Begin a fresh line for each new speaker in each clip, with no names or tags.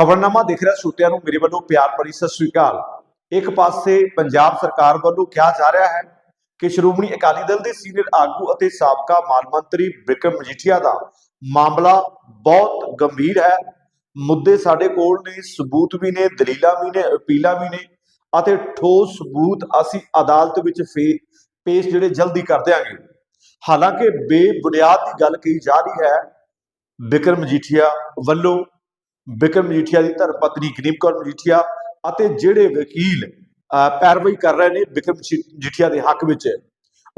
ਖਬਰਨਾਮਾ ਦੇਖ ਰਿਹਾ ਸੂਤਿਆਂ ਨੂੰ, ਮੇਰੇ ਵੱਲੋਂ ਪਿਆਰ ਭਰੀ ਸਤਿ ਸ੍ਰੀ ਅਕਾਲ। ਇੱਕ ਪਾਸੇ ਪੰਜਾਬ ਸਰਕਾਰ ਵੱਲੋਂ ਕਿਹਾ ਜਾ ਰਿਹਾ ਹੈ ਕਿ ਸ਼੍ਰੋਮਣੀ ਅਕਾਲੀ ਦਲ ਦੇ ਸੀਨੀਅਰ ਆਗੂ ਅਤੇ ਸਾਬਕਾ ਮਾਲ ਮੰਤਰੀ ਬਿਕਰਮ ਮਜੀਠੀਆ ਦਾ ਮਾਮਲਾ ਬਹੁਤ ਗੰਭੀਰ ਹੈ। ਮੁੱਦੇ ਸਾਡੇ ਕੋਲ ਨੇ, ਸਬੂਤ ਵੀ ਨੇ, ਦਲੀਲਾਂ ਵੀ ਨੇ, ਅਪੀਲਾਂ ਵੀ ਨੇ ਅਤੇ ਠੋਸ ਸਬੂਤ ਅਸੀਂ ਅਦਾਲਤ ਵਿੱਚ ਫੇ- ਪੇਸ਼ ਜਿਹੜੇ ਜਲਦੀ ਕਰ ਦਿਆਂਗੇ। ਹਾਲਾਂਕਿ ਬੇਬੁਨਿਆਦ ਦੀ ਗੱਲ ਕਹੀ ਜਾ ਰਹੀ ਹੈ ਬਿਕਰਮ ਮਜੀਠੀਆ ਵੱਲੋਂ ਬਿਕਰਮ ਮਜੀਠੀਆ ਦੀ ਧਰਮ ਪਤਨੀ ਕੌਰ ਮਜੀਠੀਆ ਅਤੇ ਜਿਹੜੇ ਵਕੀਲ ਅਹ, ਪੈਰਵਾਈ ਕਰ ਰਹੇ ਨੇ ਬਿਕਰਮ ਮਜੀਠੀਆ ਦੇ ਹੱਕ ਵਿੱਚ।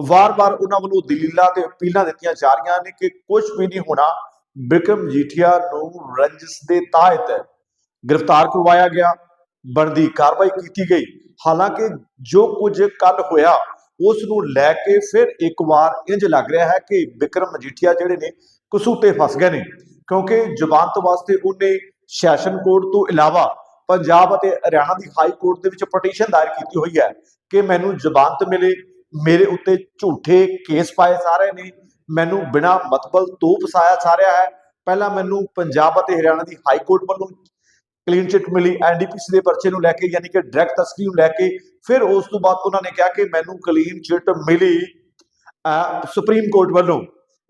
ਵਾਰ-ਵਾਰ ਉਹਨਾਂ ਵੱਲੋਂ ਦਲੀਲਾਂ ਤੇ ਅਪੀਲਾਂ ਦਿੱਤੀਆਂ ਜਾ ਰਹੀਆਂ ਨੇ ਕਿ ਕੁਝ ਵੀ ਨਹੀਂ ਹੋਣਾ ਬਿਕਰਮ ਮਜੀਠੀਆ ਨੂੰ ਰੰਜਿਸ਼ ਦੇ ਤਹਿਤ ਗ੍ਰਿਫਤਾਰ ਕਰਵਾਇਆ ਗਿਆ। ਬਣਦੀ ਕਾਰਵਾਈ ਕੀਤੀ ਗਈ। ਹਾਲਾਂਕਿ ਜੋ ਕੁਝ ਕੱਲ ਹੋਇਆ ਉਸ ਨੂੰ ਲੈ ਕੇ ਫਿਰ ਇੱਕ ਵਾਰ ਇੰਜ ਲੱਗ ਰਿਹਾ ਹੈ ਕਿ ਬਿਕਰਮ ਮਜੀਠੀਆ ਜਿਹੜੇ ਨੇ ਕਸੂਤੇ ਫਸ ਗਏ ਨੇ ਕਿਉਂਕਿ ਜ਼ਮਾਨਤ ਵਾਸਤੇ ਉਹਨੇ ਸੈਸ਼ਨ ਕੋਰਟ ਤੋਂ ਇਲਾਵਾ ਪੰਜਾਬ ਅਤੇ ਹਰਿਆਣਾ ਦੀ ਹਾਈ ਕੋਰਟ ਦੇ ਵਿੱਚ ਪਟੀਸ਼ਨ ਦਾਇਰ ਕੀਤੀ ਹੋਈ ਹੈ ਕਿ ਮੈਨੂੰ ਜ਼ਮਾਨਤ ਮਿਲੇ ਮੇਰੇ ਉੱਤੇ ਝੂਠੇ ਕੇਸ ਪਾਏ ਜਾ ਨੇ ਮੈਨੂੰ ਬਿਨਾਂ ਮਤਬਲ ਤੋਂ ਫਸਾਇਆ ਜਾ ਰਿਹਾ ਹੈ। ਪਹਿਲਾਂ ਮੈਨੂੰ ਪੰਜਾਬ ਅਤੇ ਹਰਿਆਣਾ ਦੀ ਹਾਈ ਕੋਰਟ ਵੱਲੋਂ ਕਲੀਨ ਚਿੱਟ ਮਿਲੀ ਐਨਡੀਪੀਸੀ ਦੇ ਪਰਚੇ ਨੂੰ ਲੈ ਕੇ ਯਾਨੀ ਕਿ ਡਾਇਰੈਕਟ ਤਸਕਰੀ ਨੂੰ ਲੈ ਕੇ ਫਿਰ ਉਸ ਤੋਂ ਬਾਅਦ ਉਹਨਾਂ ਨੇ ਕਿਹਾ ਕਿ ਮੈਨੂੰ ਕਲੀਨ ਚਿੱਟ ਮਿਲੀ ਅਹ, ਸੁਪਰੀਮ ਕੋਰਟ ਵੱਲੋਂ।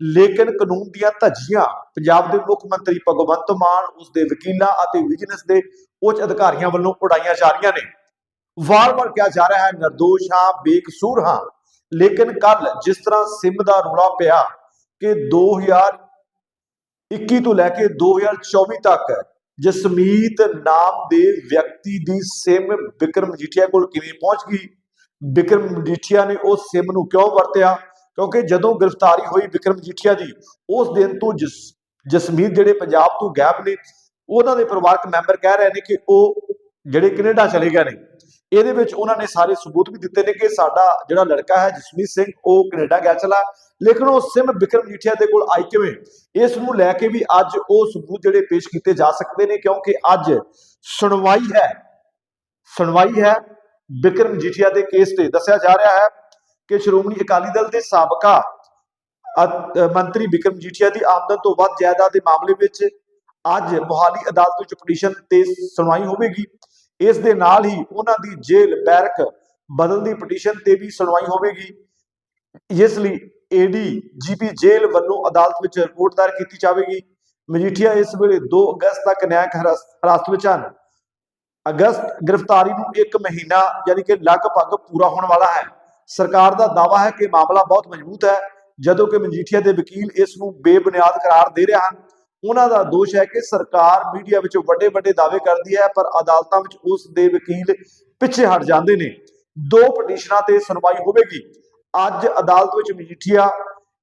ਲੇਕਿਨ ਕਾਨੂੰਨ ਦੀਆਂ ਧੱਜੀਆਂ, ਪੰਜਾਬ ਦੇ ਮੁੱਖ ਮੰਤਰੀ ਭਗਵੰਤ ਮਾਨ, ਉਸ ਦੇ ਵਕੀਲਾਂ ਅਤੇ ਵਿਜੀਲੈਂਸ ਦੇ ਉੱਚ ਅਧਿਕਾਰੀਆਂ ਵੱਲੋਂ ਉਡਾਈਆਂ ਜਾ ਰਹੀਆਂ ਨੇ। ਵਾਰ-ਵਾਰ ਕਿਹਾ ਜਾ ਰਿਹਾ ਹੈ, ਨਿਰਦੋਸ਼ ਹਾਂ, ਬੇਕਸੂਰ ਹਾਂ। ਲੇਕਿਨ ਕੱਲ ਜਿਸ ਤਰ੍ਹਾਂ ਸਿਮ ਦਾ ਰੌਲਾ ਪਿਆ ਕਿ 2021 ਤੋਂ ਲੈ ਕੇ 2024 ਤੱਕ ਜਸਮੀਤ ਨਾਮ ਦੇ ਵਿਅਕਤੀ ਦੀ ਸਿਮ ਵਿਕਰਮ ਮਜੀਠੀਆ ਕੋਲ ਕਿਵੇਂ ਪਹੁੰਚ ਗਈ? ਵਿਕਰਮ ਮਜੀਠੀਆ ਨੇ ਉਸ ਸਿਮ ਨੂੰ ਕਿਉਂ ਵਰਤਿਆ? ਕਿਉਂਕਿ ਜਦੋਂ ਗ੍ਰਿਫਤਾਰੀ ਹੋਈ ਵਿਕਰਮ ਮਜੀਠੀਆ ਦੀ, ਉਸ ਦਿਨ ਤੋਂ ਜਸ, ਜਸਮੀਤ ਜਿਹੜੇ ਪੰਜਾਬ ਤੋਂ ਗਾਇਬ ਨੇ, ਉਹਨਾਂ ਦੇ ਪਰਿਵਾਰਕ ਮੈਂਬਰ ਕਹਿ ਰਹੇ ਨੇ ਕਿ ਉਹ ਜਿਹੜੇ ਕੈਨੇਡਾ ਚਲੇ ਗਏ ਨੇ। ਇਹਦੇ ਵਿੱਚ ਉਹਨਾਂ ਨੇ ਸਾਰੇ ਸਬੂਤ ਵੀ ਦਿੱਤੇ ਨੇ ਕਿ ਸਾਡਾ ਜਿਹੜਾ ਲੜਕਾ ਹੈ, ਜਸਮੀਤ ਸਿੰਘ, ਉਹ ਕੈਨੇਡਾ ਗਿਆ ਚਲਾ। ਲੇਕਿਨ ਉਹ ਸਿਮ ਵਿਕਰਮ ਜੀਠੀਆ ਦੇ ਕੋਲ ਆਈ ਕਿਵੇਂ? ਇਸ ਨੂੰ ਲੈ ਕੇ ਵੀ ਅੱਜ ਉਹ ਸਬੂਤ ਜਿਹੜੇ ਪੇਸ਼ ਕੀਤੇ ਜਾ ਸਕਦੇ ਨੇ, ਕਿਉਂਕਿ ਅੱਜ ਸੁਣਵਾਈ ਹੈ ਸੁਣਵਾਈ ਹੈ ਬਿਕਰਮ ਜੀਠੀਆ ਦੇ ਕੇਸ ਤੇ। ਦੱਸਿਆ ਜਾ ਰਿਹਾ ਹੈ ਕਿ ਸ਼੍ਰੋਮਣੀ ਅਕਾਲੀ ਦਲ ਦੇ ਸਾਬਕਾ ਮੰਤਰੀ ਬਿਕਰਮ ਜੀਠੀਆ ਦੀ ਆਮਦਨ ਤੋਂ ਵੱਧ ਜਾਇਦਾਦ ਦੇ ਮਾਮਲੇ ਵਿੱਚ ਅੱਜ ਮੋਹਾਲੀ ਅਦਾਲਤ ਵਿੱਚ ਪਟੀਸ਼ਨ ਤੇ ਸੁਣਵਾਈ ਹੋਵੇਗੀ। ਇਸ ਦੇ ਨਾਲ ਹੀ ਉਹਨਾਂ ਦੀ ਜੇਲ੍ਹ ਬੈਰਕ ਬਦਲਣ ਦੀ ਪਟੀਸ਼ਨ ਤੇ ਵੀ ਸੁਣਵਾਈ ਹੋਵੇਗੀ। ਇਸ ਲਈ ਏਡੀ ਜੀਪੀ ਜੇਲ੍ਹ ਵੱਲੋਂ ਅਦਾਲਤ ਵਿੱਚ ਰਿਪੋਰਟ ਦਾਇਰ ਕੀਤੀ ਜਾਵੇਗੀ। ਮਜੀਠੀਆ ਇਸ ਵੇਲੇ 2 ਅਗਸਤ ਤੱਕ ਨਿਆਂਇਕ ਹਿਰਾਸ- ਹਿਰਾਸਤ ਵਿੱਚ ਹਨ। ਅਗਸਤ ਗ੍ਰਿਫਤਾਰੀ ਨੂੰ ਇੱਕ ਮਹੀਨਾ, ਯਾਨੀ ਕਿ ਲਗਭਗ ਪੂਰਾ ਹੋਣ ਵਾਲਾ ਹੈ। ਸਰਕਾਰ ਦਾ ਦਾਵਾ ਹੈ ਕਿ ਮਾਮਲਾ ਬਹੁਤ ਮਜ਼ਬੂਤ ਹੈ, ਜਦੋਂ ਕਿ ਮਜੀਠੀਆ ਦੇ ਵਕੀਲ ਇਸ ਨੂੰ ਬੇਬੁਨਿਆਦ ਕਰਾਰ ਦੇ ਰਹੇ ਹਨ। ਉਹਨਾਂ ਦਾ ਦੋਸ਼ ਹੈ ਕਿ ਸਰਕਾਰ ਮੀਡੀਆ ਵਿੱਚ ਵੱਡੇ ਵੱਡੇ ਦਾਅਵੇ ਕਰਦੀ ਹੈ, ਪਰ ਅਦਾਲਤਾਂ ਵਿੱਚ ਉਸ ਦੇ ਵਕੀਲ ਪਿੱਛੇ ਹਟ ਜਾਂਦੇ ਨੇ। ਦੋ ਪਟੀਸ਼ਨਾਂ ਤੇ ਸੁਣਵਾਈ ਹੋਵੇਗੀ। ਅੱਜ ਅਦਾਲਤ ਵਿੱਚ ਮਜੀਠੀਆ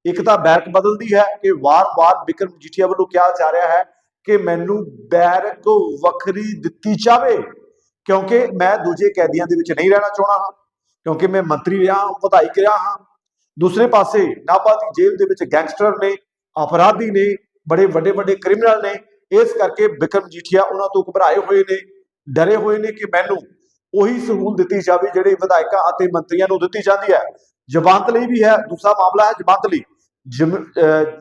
ਇੱਕ ਤਾਂ ਬੈਰਕ ਬਦਲਦੀ ਹੈ ਕਿ ਵਾਰ-ਵਾਰ ਬਿਕਰਮ ਮਜੀਠੀਆ ਵੱਲੋਂ ਕਿਹਾ ਜਾ ਰਿਹਾ ਹੈ ਕਿ ਮੈਨੂੰ ਬੈਰਕ ਵੱਖਰੀ ਦਿੱਤੀ ਜਾਵੇ, ਕਿਉਂਕਿ ਮੈਂ ਦੂਜੇ ਕੈਦੀਆਂ ਦੇ ਵਿੱਚ ਨਹੀਂ ਰਹਿਣਾ ਚਾਹੁੰਦਾ ਹਾਂ। ਕਿਉਂਕਿ ਮੈਂ ਮੰਤਰੀ ਰਿਹਾ ਹਾਂ ਵਿਧਾਇਕ ਰਿਹਾ ਹਾਂ। ਦੂਸਰੇ ਪਾਸੇ ਨਾਭਾ ਦੀ ਜੇਲ੍ਹ ਦੇ ਵਿੱਚ ਗੈਂਗਸਟਰ ਨੇ, ਅਪਰਾਧੀ ਨੇ, ਬੜੇ ਵੱਡੇ ਵੱਡੇ ਕ੍ਰਿਮੀਨਲ ਨੇ, ਇਸ ਕਰਕੇ ਬਿਕਰਮ ਜੀਠੀਆ ਉਹਨਾਂ ਤੋਂ ਘਬਰਾਏ ਹੋਏ ਨੇ, ਡਰੇ ਹੋਏ ਨੇ ਕਿ ਮੈਨੂੰ ਉਹੀ ਸਹੂਲਤ ਦਿੱਤੀ ਜਾਵੇ ਜਿਹੜੀ ਵਿਧਾਇਕਾਂ ਅਤੇ ਮੰਤਰੀਆਂ ਨੂੰ ਦਿੱਤੀ ਜਾਂਦੀ ਹੈ। ਜ਼ਮਾਨਤ ਲਈ ਵੀ ਹੈ, ਦੂਸਰਾ ਮਾਮਲਾ ਹੈ ਜ਼ਮਾਨਤ ਲਈ। ਜਮ-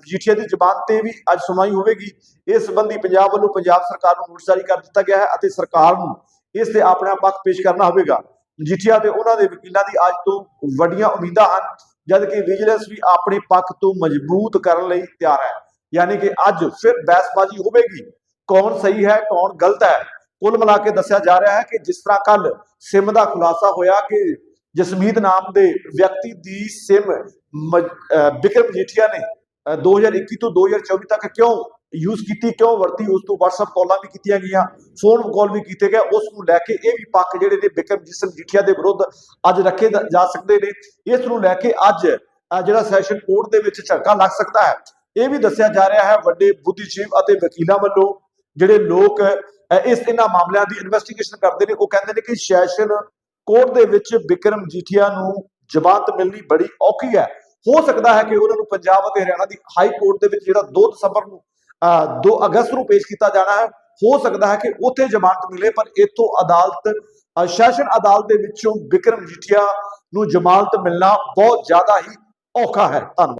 ਜੀਠੀਆ ਦੀ ਜ਼ਮਾਨਤ ਤੇ ਵੀ ਅੱਜ ਸੁਣਵਾਈ ਹੋਵੇਗੀ। ਇਸ ਸੰਬੰਧੀ ਪੰਜਾਬ ਵੱਲੋਂ ਪੰਜਾਬ ਸਰਕਾਰ ਨੂੰ ਨੋਟਿਸ ਜਾਰੀ ਕਰ ਦਿੱਤਾ ਗਿਆ ਹੈ ਅਤੇ ਸਰਕਾਰ ਨੂੰ ਇਸ ਤੇ ਆਪਣਾ ਪੱਖ ਪੇਸ਼ ਕਰਨਾ ਹੋਵੇਗਾ। ਮਜੀਠੀਆ ਤੇ ਉਹਨਾਂ ਦੇ ਵਕੀਲਾਂ ਦੀ ਅੱਜ ਤੋਂ ਵੱਡੀਆਂ ਉਮੀਦਾਂ ਹਨ, ਜਦ ਕਿ ਵਿਜੀਲੈਂਸ ਵੀ ਆਪਣੇ ਪੱਖ ਤੋਂ ਮਜ਼ਬੂਤ ਕਰਨ ਲਈ ਤਿਆਰ ਹੈ। ਯਾਨੀ ਕਿ ਅੱਜ ਫਿਰ ਬਹਿਸਬਾਜ਼ੀ ਹੋਵੇਗੀ। ਕੌਣ ਸਹੀ ਹੈ, ਕੌਣ ਗਲਤ ਹੈ? ਕੁੱਲ ਮਿਲਾ ਕੇ ਦੱਸਿਆ ਜਾ ਰਿਹਾ ਹੈ ਕਿ ਜਿਸ ਤਰ੍ਹਾਂ ਕੱਲ ਸਿਮ ਦਾ ਖੁਲਾਸਾ ਹੋਇਆ ਕਿ ਜਸਮੀਤ ਨਾਮ ਦੇ ਵਿਅਕਤੀ ਦੀ ਸਿਮ ਬਿਕਰਮ ਮਜੀਠੀਆ ਨੇ, ਅਹ 2021 ਤੋਂ 2024 ਤੱਕ ਕਿਉਂ ਯੂਜ਼ ਕੀਤੀ ਕਿਉਂ? ਵਰਤੀ ਉਸ ਤੋਂ WhatsApp ਕਾਲਾਂ ਵੀ ਕੀਤੀਆਂ ਗਈਆਂ ਫੋਨ ਕਾਲ ਵੀ ਕੀਤੇ ਗਏ, ਉਸ ਨੂੰ ਲੈ ਕੇ ਇਹ ਵੀ ਪੱਖ ਜਿਹੜੇ ਨੇ ਬਿਕਰਮਜੀਤ ਜਿਸਮ ਜੀਠੀਆ ਦੇ ਵਿਰੁੱਧ ਅੱਜ ਰੱਖੇ ਜਾ ਸਕਦੇ ਨੇ। ਇਸ ਨੂੰ ਲੈ ਕੇ ਅੱਜ ਜਿਹੜਾ ਸੈਸ਼ਨ ਕੋਰਟ ਦੇ ਵਿੱਚ ਝਟਕਾ ਲੱਗ ਸਕਦਾ ਹੈ। ਇਹ ਵੀ ਦੱਸਿਆ ਜਾ ਰਿਹਾ ਹੈ ਵੱਡੇ ਬੁੱਧੀਜੀਵ ਅਤੇ ਵਕੀਲਾਂ ਵੱਲੋਂ ਜਿਹੜੇ ਲੋਕ ਇਸ ਇਹਨਾਂ ਮਾਮਲਿਆਂ ਦੀ ਇਨਵੈਸਟੀਗੇਸ਼ਨ ਕਰਦੇ ਨੇ, ਉਹ ਕਹਿੰਦੇ ਨੇ ਕਿ ਸੈਸ਼ਨ ਕੋਰਟ ਦੇ ਵਿੱਚ ਬਿਕਰਮ ਜੀਠੀਆ ਨੂੰ ਜ਼ਮਾਨਤ ਮਿਲਣੀ ਬੜੀ ਔਖੀ ਹੈ। ਹੋ ਸਕਦਾ ਹੈ ਕਿ ਉਹਨਾਂ ਨੂੰ ਪੰਜਾਬ ਅਤੇ ਹਰਿਆਣਾ ਦੀ ਹਾਈ ਕੋਰਟ ਦੇ ਵਿੱਚ ਜਿਹੜਾ 2 ਦਸੰਬਰ ਨੂੰ 2 ਅਗਸਤ ਨੂੰ ਪੇਸ਼ ਕੀਤਾ ਜਾਣਾ ਹੈ। ਹੋ ਸਕਦਾ ਹੈ ਕਿ ਉੱਥੇ ਜ਼ਮਾਨਤ ਮਿਲੇ, ਪਰ ਇਥੋਂ ਅਦਾਲਤ, ਅਹ ਸੈਸ਼ਨ ਅਦਾਲਤ ਦੇ ਵਿੱਚੋਂ ਬਿਕਰਮ ਜੀਠੀਆ ਨੂੰ ਜ਼ਮਾਨਤ ਮਿਲਣਾ ਬਹੁਤ ਜ਼ਿਆਦਾ ਹੀ ਔਖਾ ਹੈ। ਧੰਨਵਾਦ।